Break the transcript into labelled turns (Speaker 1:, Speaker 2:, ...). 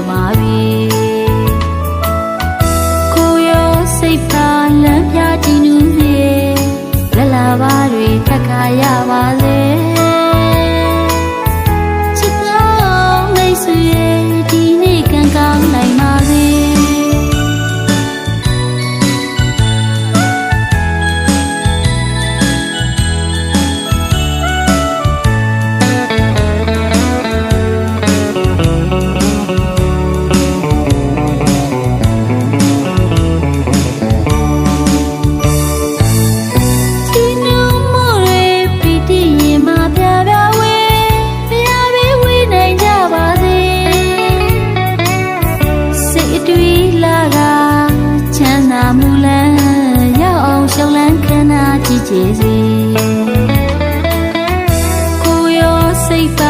Speaker 1: rumah. နာမူလန်းရောက်အောင်ရှောင်းလန်းခဏကြည့်ကြည်စီကိုရောစိတ်ပါ